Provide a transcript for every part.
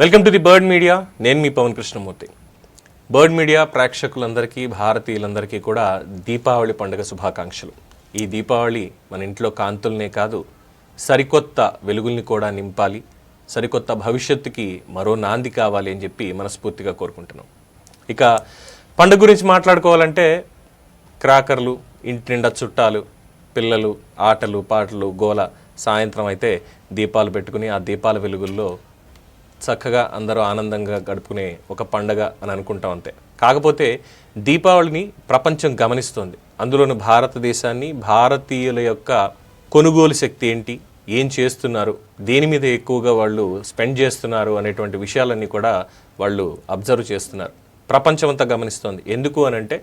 Welcome to the bird media. నేను మీ Pavan Krishnamurthy. Bird media ప్రేక్షకులందరికీ భారతీయులందరికీ కూడా దీపావళి పండుగ శుభాకాంక్షలు. ఈ దీపావళి మన ఇంట్లో కాంతుల్నే కాదు సరికొత్త వెలుగుల్ని కూడా నింపాలి సరికొత్త భవిష్యత్తుకి మరో నాంది కావాలి అని చెప్పి మనస్ఫూర్తిగా కోరుకుంటున్నాం. ఇక పండుగ గురించి మాట్లాడుకోవాలంటే క్రాకర్లు ఇంటి నిండా చుట్టాలు పిల్లలు ఆటలు పాటలు గోల సాయంత్రం అయితే దీపాలు పెట్టుకుని ఆ దీపాల వెలుగుల్లో చక్కగా అందరూ ఆనందంగా గడుపుకునే ఒక పండగ అని అనుకుంటాం అంతే. కాకపోతే దీపావళిని ప్రపంచం గమనిస్తోంది. అందులోను భారతదేశాన్ని భారతీయుల యొక్క కొనుగోలు శక్తి ఏంటి? ఏం చేస్తున్నారు? దేని మీద ఎక్కువగా వాళ్ళు స్పెండ్ చేస్తున్నారు? అనేటువంటి విషయాలన్నీ కూడా వాళ్ళు అబ్జర్వ్ చేస్తున్నారు. ప్రపంచమంతా గమనిస్తోంది. ఎందుకు అని అంటే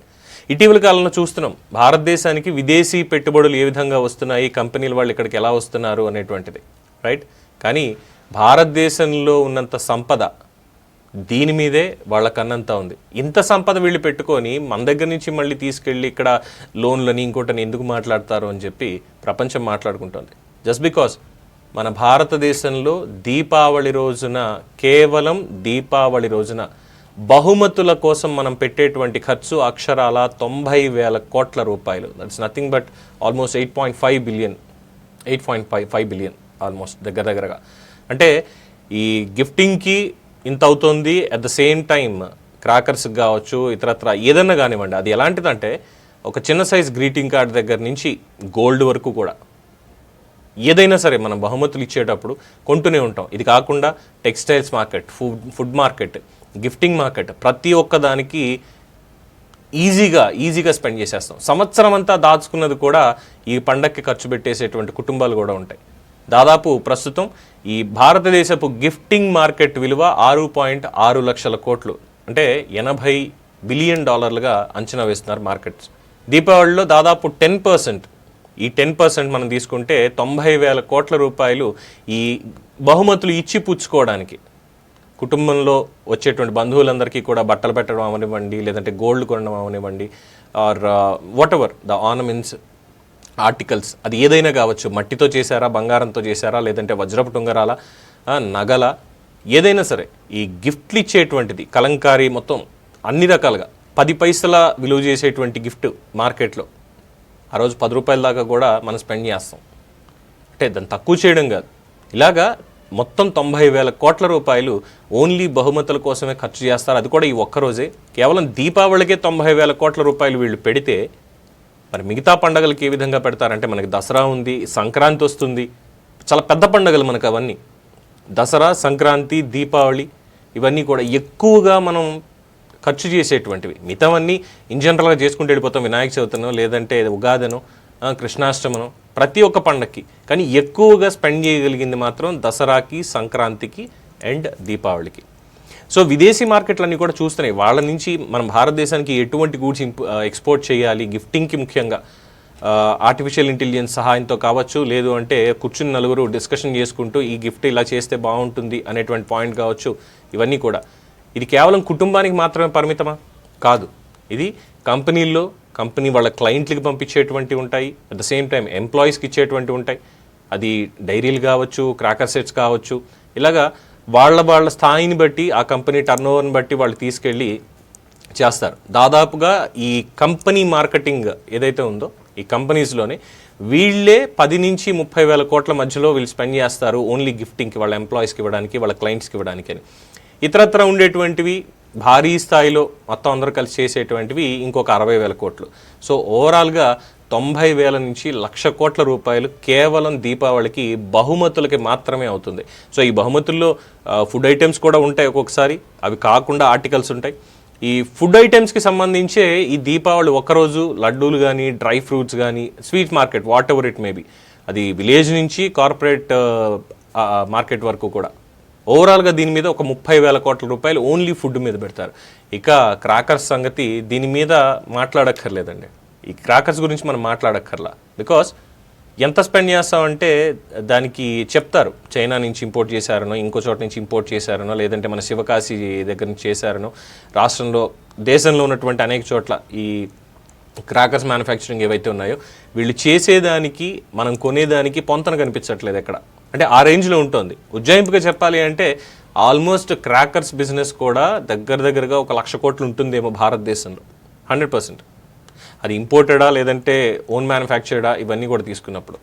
ఇటీవల కాలంలో చూస్తున్నాం. భారతదేశానికి విదేశీ పెట్టుబడులు ఏ విధంగా వస్తున్నాయి? కంపెనీలు వాళ్ళు ఇక్కడికి ఎలా వస్తున్నారు? అనేటువంటిది. రైట్? కానీ భారతదేశంలో ఉన్నంత సంపద దీని మీదే వాళ్ళకన్నంత ఉంది. ఇంత సంపద వీళ్ళు పెట్టుకొని మన దగ్గర నుంచి మళ్ళీ తీసుకెళ్ళి ఇక్కడ లోన్లని ఇంకోటని ఎందుకు మాట్లాడతారు అని చెప్పి ప్రపంచం మాట్లాడుకుంటుంది. జస్ట్ బికాస్ మన భారతదేశంలో దీపావళి రోజున కేవలం దీపావళి రోజున బహుమతుల కోసం మనం పెట్టేటువంటి ఖర్చు అక్షరాల తొంభై వేల కోట్ల రూపాయలు. That's nothing but almost eight point five billion eight point five five billion almost దగ్గర దగ్గరగా. అంటే ఈ గిఫ్టింగ్కి ఇంత అవుతుంది అట్ ద సేమ్ టైం క్రాకర్స్కి కావచ్చు ఇతరత్ర ఏదన్నా కానివ్వండి అది ఎలాంటిదంటే ఒక చిన్న సైజ్ గ్రీటింగ్ కార్డ్ దగ్గర నుంచి గోల్డ్ వరకు కూడా ఏదైనా సరే మనం బహుమతులు ఇచ్చేటప్పుడు కొంటూనే ఉంటాం. ఇది కాకుండా textiles market food food market gifting market ప్రతి ఒక్క దానికి ఈజీగా ఈజీగా స్పెండ్ చేసేస్తాం. సంవత్సరం అంతా దాచుకున్నది కూడా ఈ పండక్కి ఖర్చు పెట్టేసేటువంటి కుటుంబాలు కూడా ఉంటాయి. దాదాపు ప్రస్తుతం ఈ భారతదేశపు గిఫ్టింగ్ మార్కెట్ విలువ ఆరు పాయింట్ ఆరు లక్షల కోట్లు అంటే ఎనభై బిలియన్ డాలర్లుగా అంచనా వేస్తున్నారు మార్కెట్స్. దీపావళిలో దాదాపు టెన్ పర్సెంట్ ఈ టెన్ పర్సెంట్ మనం తీసుకుంటే తొంభై వేల కోట్ల రూపాయలు ఈ బహుమతులు ఇచ్చి పుచ్చుకోవడానికి. కుటుంబంలో వచ్చేటువంటి బంధువులందరికీ కూడా బట్టలు పెట్టడం అవనివ్వండి లేదంటే గోల్డ్ కొనడం అవనివ్వండి or whatever the ornaments articles. అది ఏదైనా కావచ్చు. మట్టితో చేశారా బంగారంతో చేశారా లేదంటే వజ్రపు టుంగరాల నగల ఏదైనా సరే ఈ గిఫ్ట్లు ఇచ్చేటువంటిది కలంకారీ మొత్తం అన్ని రకాలుగా పది పైసల విలువ చేసేటువంటి గిఫ్ట్ మార్కెట్లో ఆ రోజు పది రూపాయల దాకా కూడా మనం స్పెండ్ చేస్తాం. అంటే దాన్ని తక్కువ చేయడం కాదు. ఇలాగా మొత్తం తొంభై వేల కోట్ల రూపాయలు ఓన్లీ బహుమతుల కోసమే ఖర్చు చేస్తారు. అది కూడా ఈ ఒక్కరోజే కేవలం దీపావళికే తొంభై వేల కోట్ల రూపాయలు వీళ్ళు పెడితే మరి మిగతా పండగలకి ఏ విధంగా పెడతారంటే మనకి దసరా ఉంది సంక్రాంతి వస్తుంది. చాలా పెద్ద పండగలు మనకు అవన్నీ. దసరా సంక్రాంతి దీపావళి ఇవన్నీ కూడా ఎక్కువగా మనం ఖర్చు చేసేటువంటివి. మిగతావన్నీ ఇన్ జనరల్గా చేసుకుంటూ వెళ్ళిపోతాం. వినాయక చవితనో లేదంటే ఉగాదనో కృష్ణాష్టమనో ప్రతి ఒక్క పండక్కి. కానీ ఎక్కువగా స్పెండ్ చేయగలిగింది మాత్రం దసరాకి సంక్రాంతికి అండ్ దీపావళికి. సో విదేశీ మార్కెట్లన్నీ కూడా చూస్తున్నాయి. వాళ్ళ నుంచి మనం భారతదేశానికి ఎటువంటి గూడ్స్ ఎక్స్పోర్ట్ చేయాలి గిఫ్టింగ్కి ముఖ్యంగా. ఆర్టిఫిషియల్ ఇంటెలిజెన్స్ సహాయంతో కావచ్చు లేదు అంటే కూర్చుని నలుగురు డిస్కషన్ చేసుకుంటూ ఈ గిఫ్ట్ ఇలా చేస్తే బాగుంటుంది అనేటువంటి పాయింట్ కావచ్చు ఇవన్నీ కూడా. ఇది కేవలం కుటుంబానికి మాత్రమే పరిమితమా? కాదు. ఇది కంపెనీల్లో కంపెనీ వాళ్ళ క్లయింట్లకి పంపించేటువంటి ఉంటాయి అట్ ద సేమ్ టైం ఎంప్లాయీస్కి ఇచ్చేటువంటి ఉంటాయి. అది డైరీలు కావచ్చు క్రాకర్ సెట్స్ కావచ్చు. ఇలాగా వాళ్ళ వాళ్ళ స్థాయిని బట్టి ఆ కంపెనీ టర్న్ ఓవర్ని బట్టి వాళ్ళు తీసుకెళ్ళి చేస్తారు. దాదాపుగా ఈ కంపెనీ మార్కెటింగ్ ఏదైతే ఉందో ఈ కంపెనీస్లోనే వీళ్ళే పది నుంచి ముప్పై వేల కోట్ల మధ్యలో వీళ్ళు స్పెండ్ చేస్తారు ఓన్లీ గిఫ్టింగ్కి వాళ్ళ ఎంప్లాయీస్కి ఇవ్వడానికి వాళ్ళ క్లయింట్స్కి ఇవ్వడానికి అని. ఇతరత్ర ఉండేటువంటివి భారీ స్థాయిలో మొత్తం అందరూ కలిసి చేసేటువంటివి ఇంకొక అరవై వేల కోట్లు. సో ఓవరాల్గా తొంభై వేల నుంచి లక్ష కోట్ల రూపాయలు కేవలం దీపావళికి బహుమతులకి మాత్రమే అవుతుంది. సో ఈ బహుమతుల్లో ఫుడ్ ఐటమ్స్ కూడా ఉంటాయి ఒక్కొక్కసారి. అవి కాకుండా ఆర్టికల్స్ ఉంటాయి. ఈ ఫుడ్ ఐటమ్స్కి సంబంధించే ఈ దీపావళి ఒకరోజు లడ్డూలు కానీ డ్రై ఫ్రూట్స్ కానీ sweet market whatever it maybe అది విలేజ్ నుంచి కార్పొరేట్ మార్కెట్ వరకు కూడా. ఓవరాల్గా దీని మీద ఒక ముప్పై వేల కోట్ల రూపాయలు ఓన్లీ ఫుడ్ మీద పెడతారు. ఇక క్రాకర్స్ సంగతి దీని మీద మాట్లాడక్కర్లేదండి. ఈ క్రాకర్స్ గురించి మనం మాట్లాడక్కర్లా. బికాస్ ఎంత స్పెండ్ చేస్తామంటే దానికి చెప్తారు. చైనా నుంచి ఇంపోర్ట్ చేశారనో ఇంకో చోట నుంచి ఇంపోర్ట్ చేశారనో లేదంటే మన శివకాశి దగ్గర నుంచి చేశారనో రాష్ట్రంలో దేశంలో ఉన్నటువంటి అనేక చోట్ల ఈ క్రాకర్స్ మ్యానుఫ్యాక్చరింగ్ ఏవైతే ఉన్నాయో వీళ్ళు చేసేదానికి మనం కొనేదానికి పొంతన కనిపించట్లేదు ఎక్కడ. అంటే ఆ రేంజ్లో ఉంటుంది. ఉజ్జాయింపుగా చెప్పాలి అంటే ఆల్మోస్ట్ క్రాకర్స్ బిజినెస్ కూడా దగ్గర దగ్గరగా ఒక లక్ష కోట్లు ఉంటుందేమో భారతదేశంలో. Hundred percent. అది ఇంపోర్టెడా లేదంటే ఓన్ మ్యానుఫ్యాక్చర్డా ఇవన్నీ కూడా తీసుకున్నప్పుడు.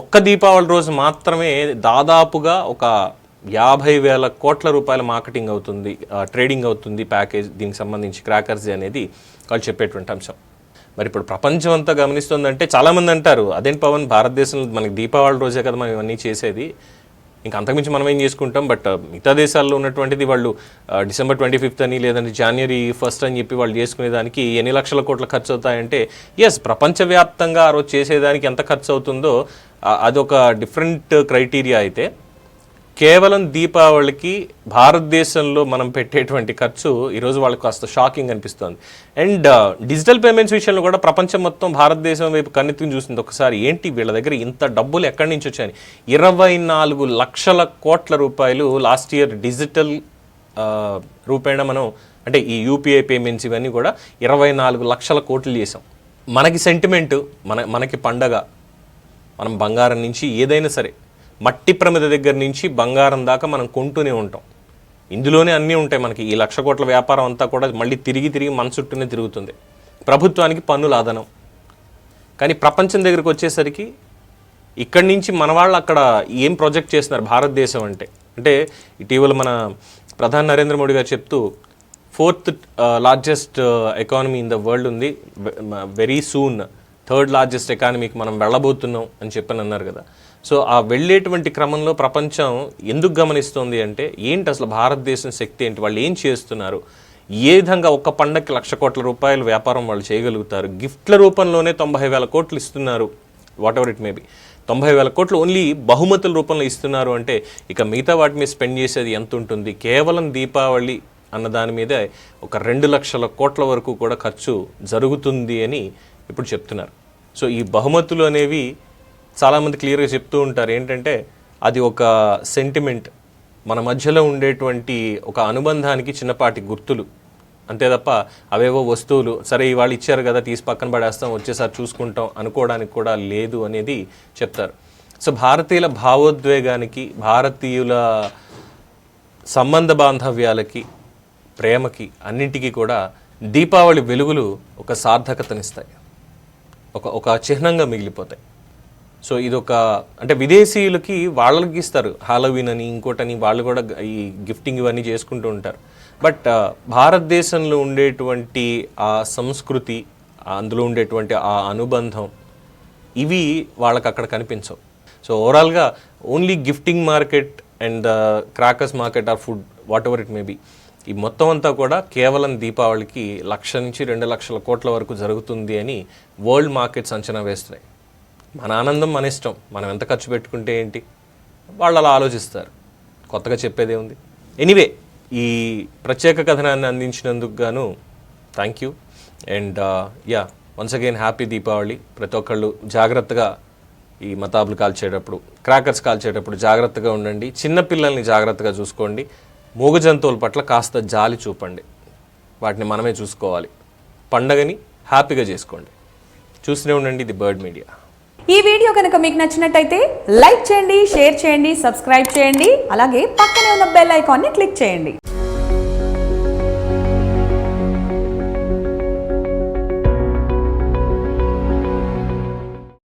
ఒక్క దీపావళి రోజు మాత్రమే దాదాపుగా ఒక యాభై వేల కోట్ల రూపాయల మార్కెటింగ్ అవుతుంది ట్రేడింగ్ అవుతుంది ప్యాకేజ్ దీనికి సంబంధించి క్రాకర్స్ అనేది వాళ్ళు చెప్పేటువంటి అంశం. మరి ఇప్పుడు ప్రపంచం అంతా గమనిస్తుందంటే చాలామంది అంటారు అదేంటి పవన్? భారతదేశంలో మనకి దీపావళి రోజే కదా మనం ఇవన్నీ చేసేది. ఇంకా అంతకుమించి మనం ఏం చేసుకుంటాం? బట్ మిగతా దేశాల్లో ఉన్నటువంటిది వాళ్ళు డిసెంబర్ ట్వంటీ ఫిఫ్త్ అని లేదంటే జనవరి ఫస్ట్ అని చెప్పి వాళ్ళు చేసుకునే దానికి ఎన్ని లక్షల కోట్ల ఖర్చు అవుతాయంటే ఎస్ ప్రపంచవ్యాప్తంగా ఆ రోజు చేసేదానికి ఎంత ఖర్చు అవుతుందో అదొక డిఫరెంట్ క్రైటీరియా అయితే. కేవలం దీపావళికి భారతదేశంలో మనం పెట్టేటువంటి ఖర్చు ఈరోజు వాళ్ళకి కాస్త షాకింగ్ అనిపిస్తుంది. అండ్ డిజిటల్ పేమెంట్స్ విషయంలో కూడా ప్రపంచం మొత్తం భారతదేశం వైపు కన్నెత్తుకుని చూసింది ఒకసారి ఏంటి వీళ్ళ దగ్గర ఇంత డబ్బులు ఎక్కడి నుంచి వచ్చాయని? ఇరవై నాలుగు లక్షల కోట్ల రూపాయలు లాస్ట్ ఇయర్ డిజిటల్ రూపేణ మనం అంటే ఈ యూపీఐ పేమెంట్స్ ఇవన్నీ కూడా ఇరవై నాలుగు లక్షల కోట్లు చేసాం మనకి సెంటిమెంట్ మన మనకి పండగ మనం బంగారం నుంచి ఏదైనా సరే మట్టి ప్రమిద దగ్గర నుంచి బంగారం దాకా మనం కొంటూనే ఉంటాం. ఇందులోనే అన్నీ ఉంటాయి మనకి. ఈ లక్ష కోట్ల వ్యాపారం అంతా కూడా మళ్ళీ తిరిగి తిరిగి మన చుట్టూనే తిరుగుతుంది. ప్రభుత్వానికి పన్నుల ఆదనం కానీ ప్రపంచం దగ్గరికి వచ్చేసరికి ఇక్కడి నుంచి మన వాళ్ళు అక్కడ ఏం ప్రొజెక్ట్ చేస్తున్నారు భారతదేశం అంటే? అంటే ఇటీవల మన ప్రధాని నరేంద్ర మోడీ గారు చెప్తూ fourth largest economy in the world ఉంది. వెరీ సూన్ థర్డ్ లార్జెస్ట్ ఎకానమీకి మనం వెళ్ళబోతున్నాం అని చెప్పని అన్నారు కదా. సో ఆ వెళ్ళేటువంటి క్రమంలో ప్రపంచం ఎందుకు గమనిస్తోంది అంటే ఏంటి అసలు భారతదేశం శక్తి ఏంటి? వాళ్ళు ఏం చేస్తున్నారు? ఏ విధంగా ఒక్క పండగకి లక్ష కోట్ల రూపాయల వ్యాపారం వాళ్ళు చేయగలుగుతారు? గిఫ్ట్ల రూపంలోనే తొంభై వేల కోట్లు ఇస్తున్నారు. Whatever it maybe తొంభై వేల కోట్లు ఓన్లీ బహుమతుల రూపంలో ఇస్తున్నారు అంటే ఇక మిగతా వాటి మీద స్పెండ్ చేసేది ఎంత ఉంటుంది? కేవలం దీపావళి అన్న దాని మీదే ఒక రెండు లక్షల కోట్ల వరకు కూడా ఖర్చు జరుగుతుంది అని ఇప్పుడు చెప్తున్నారు. సో ఈ బహుమతులు అనేవి చాలామంది క్లియర్గా చెప్తూ ఉంటారు. ఏంటంటే అది ఒక సెంటిమెంట్ మన మధ్యలో ఉండేటువంటి ఒక అనుబంధానికి చిన్నపాటి గుర్తులు. అంతే తప్ప అవేవో వస్తువులు సరే ఇవాళ ఇచ్చారు కదా తీసి పక్కన పడేస్తాం వచ్చేసారి చూసుకుంటాం అనుకోవడానికి కూడా లేదు అనేది చెప్తారు. సో భారతీయుల భావోద్వేగానికి భారతీయుల సంబంధ బాంధవ్యాలకి ప్రేమకి అన్నింటికీ కూడా దీపావళి వెలుగులు ఒక సార్థకతనిస్తాయి. ఒక ఒక చిహ్నంగా మిగిలిపోతాయి. సో ఇది ఒక అంటే విదేశీయులకి వాళ్ళకి ఇస్తారు. హాలోవీన్ అని ఇంకోటని వాళ్ళు కూడా ఈ గిఫ్టింగ్ ఇవన్నీ చేసుకుంటూ ఉంటారు. బట్ uh, భారతదేశంలో ఉండేటువంటి ఆ సంస్కృతి అందులో ఉండేటువంటి ఆ అనుబంధం ఇవి వాళ్ళకి అక్కడ కనిపించవు. సో ఓవరాల్గా only gifting market and crackers market or food whatever it maybe ఈ మొత్తం అంతా కూడా కేవలం దీపావళికి లక్ష నుంచి రెండు లక్షల కోట్ల వరకు జరుగుతుంది అని వరల్డ్ మార్కెట్స్ అంచనా వేస్తున్నాయి. మన ఆనందం మన ఇష్టం. మనం ఎంత ఖర్చు పెట్టుకుంటే ఏంటి? వాళ్ళు అలా ఆలోచిస్తారు. కొత్తగా చెప్పేదే ఉంది. ఎనీవే ఈ ప్రత్యేక కథనాన్ని అందించినందుకు గాను thank you and ya once again happy Deepavali ప్రతి ఒక్కళ్ళు జాగ్రత్తగా ఈ మతాబులు కాల్చేటప్పుడు క్రాకర్స్ కాల్చేటప్పుడు జాగ్రత్తగా ఉండండి. చిన్నపిల్లల్ని జాగ్రత్తగా చూసుకోండి. మూగ జంతువుల పట్ల కాస్త జాలి చూపండి. వాటిని మనమే చూసుకోవాలి. పండగని హ్యాపీగా చేసుకోండి. చూస్తూనే ఉండండి ది బర్డ్ మీడియా. ఈ వీడియో కనుక మీకు నచ్చినట్టయితే లైక్ చేయండి షేర్ చేయండి సబ్స్క్రైబ్ చేయండి అలాగే పక్కనే ఉన్న బెల్ ఐకాన్ని క్లిక్ చేయండి.